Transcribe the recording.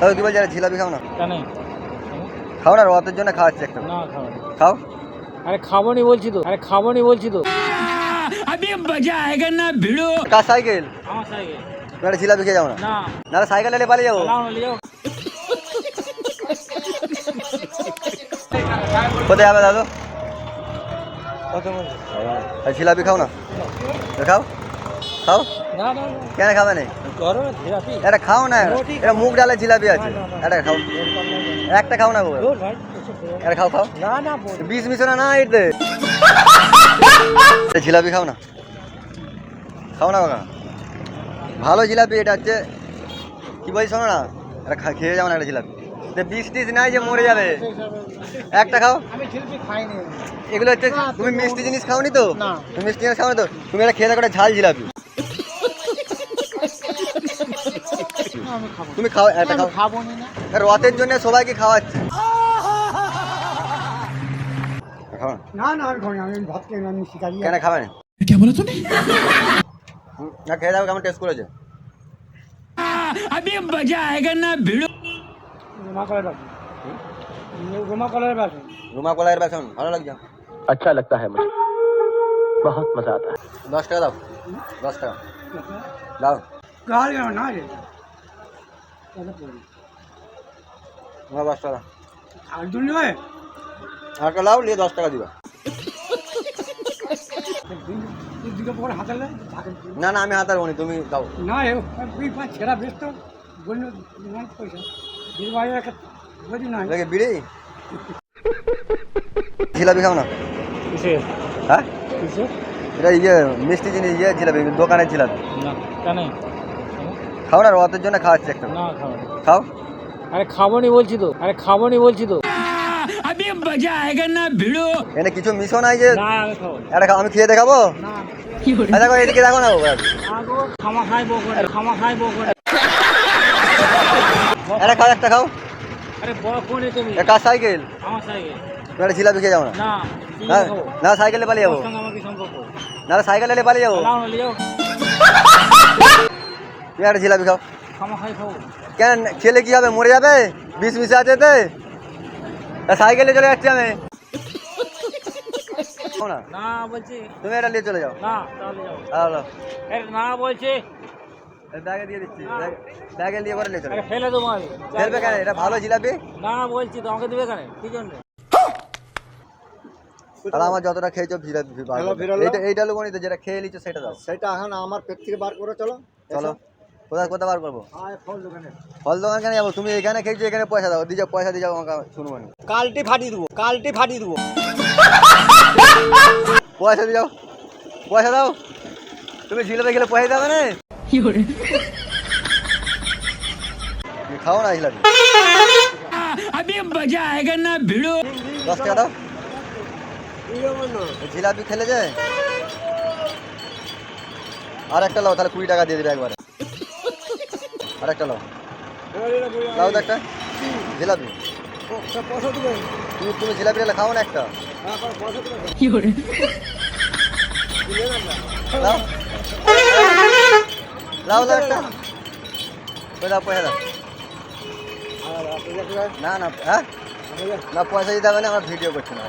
তবে কি বলছি জিলাপি খাও না? কেন খাও না রথের জন্য খাওয়াচ্ছি একটা। না না। খাও। আরে খাব নি বলছি তো আরে খাব নি বলছি তো। কার সাইকেল? আমার সাইকেল। তুমি জিলাপি খেয়ে যাও না। না। নাহলে সাইকেল এলে পালিয়ে যাব। না কোথায় যাবে দাদু? আর জিলাপি খাও না। খাও। খাও। না না না। কেন খাবে না? করো না এটা খাও না। এটা মুগ ডালে জিলাপি আছে। না, না, না। এটা খাও। একটা খাও না গো না। এটা খাও খাও। না না বিষ মিশনা না এতে। এটা জিলাপি খাও না। খাও না বাবা। ভালো জিলাপি এটা হচ্ছে। কি বলছি শোনো না? এটা খা- খেয়ে যাও না একটা জিলাপি। তো বিষ টিস নাই যে মরে যাবে। একটা খাও। আমি জিলিপি খাইনি। এগুলো হচ্ছে তুমি মিষ্টি জিনিস খাওনি তো? তুমি মিষ্টি জিনিস খাওনি তো? তুমি এটা খেয়ে দেখো একটা ঝাল জিলাপি। আমি খাবো তুমি খাও একটা আমি খাও খাবো নি না রথের জন্য সবাইকে খাওয়াচ্ছে খাও না। না না আমি খাবো না আমি ভাত খেয়ে আমি শিকারি কেন খাবে না হুম, না খেয়ে যাবে কেমন টেস্ট করেছে রোমা কলার বাসন রোমা কলার বাসন রুমা কলাইয়ের বেসন ভালো লাগছে अच्छा लगता है मुझे बहुत मजा आता है দশ টাকা দাও দশ টাকা দাও গাল গেল না রে কত তোমার দশ টাকা। আর দূর নয় আর লাও নিয়ে দশ টাকা দিবা। না। না আমি হাতার বনি তুমি দাও। না এ পাঁচ ছেঁড়া বেশ তো পয়সা। দিল একটা না বিড়ি? জিলাপি খাও না। হ্যাঁ? এটা ইয়ে মিষ্টি জিনিস ইয়ে জিলাপি দোকানের জিলাপি। না কেন? খাও না রথের জন্য খাওয়াচ্ছি একটা। না না। খাও। আরে খাব নি বলছি তো আরে খাব নি বলছি তো। এখানে কিছু মিশো নাই যে না আমি খাব না। খাও, আমি খেয়ে দেখাবো? না দেখো এদিকে দেখো না। আগো খামা খাইবো করে খামা খাইবো করে। এটা খাও একটা খাও। আরে বড় কোনে তুমি এটা কার সাইকেল? আমার সাইকেল। তুমি একটা জিলাপি খেয়ে যাও না। না না সাইকেলে পালিয়ে যাব। নাহলে সাইকেল এলে পালিয়ে যাব। না লিও। তুমি একটা জিলাপি খাও। কেন? খেলে কি হবে? মরে যাবে? বিষ মিশে আছে তা সাইকেলে চলে যাচ্ছি আমি। না? না বলছি। তুমি এটা নিয়ে চলে যাও। না হ্যালো না বলছি। ব্যাগে দিয়ে দিচ্ছি। ব্যাগে নিয়ে করে নিয়ে চলে ফেলে দেবো আমি ফেলবে কেন? এটা ভালো জিলাপি? না বলছি তো আমাকে দেবে কেন? কি জন্য? তাহলে আমার যতটা খেয়েছো। এইটা এইটা যেটা খেয়ে নিচ্ছ সেটা দাও। সেটা এখন আমার পেট থেকে বার করে চলো। চলো। কোথায় কোথায় বার করব? ফল দোকান। কেন যাব? তুমি এখানে খেয়েছো এখানে পয়সা দাও। দিয়ে পয়সা দিয়ে যাব আমাকে শুনব না। কালটি ফাটিয়ে দেবো কালটি ফাটিয়ে দেবো। পয়সা দিয়ে যাও। পয়সা দাও। তুমি জিলাপি খেলে পয়সা দেবে না? খাও না জিলাপি দশ টাকা দাও। জিলাপি খেলে যে আর একটা লাও তাহলে কুড়ি টাকা দিয়ে দেবে একবারে। আর একটা লাও লাও একটা। জিলাপি। তুমি তুমি জিলাপি খাও না একটা। লাও লাও লাও একটা। দাও, পয়সা না না হ্যাঁ? না, পয়সা দিতে হবে না, আমরা ভিডিও করছি না।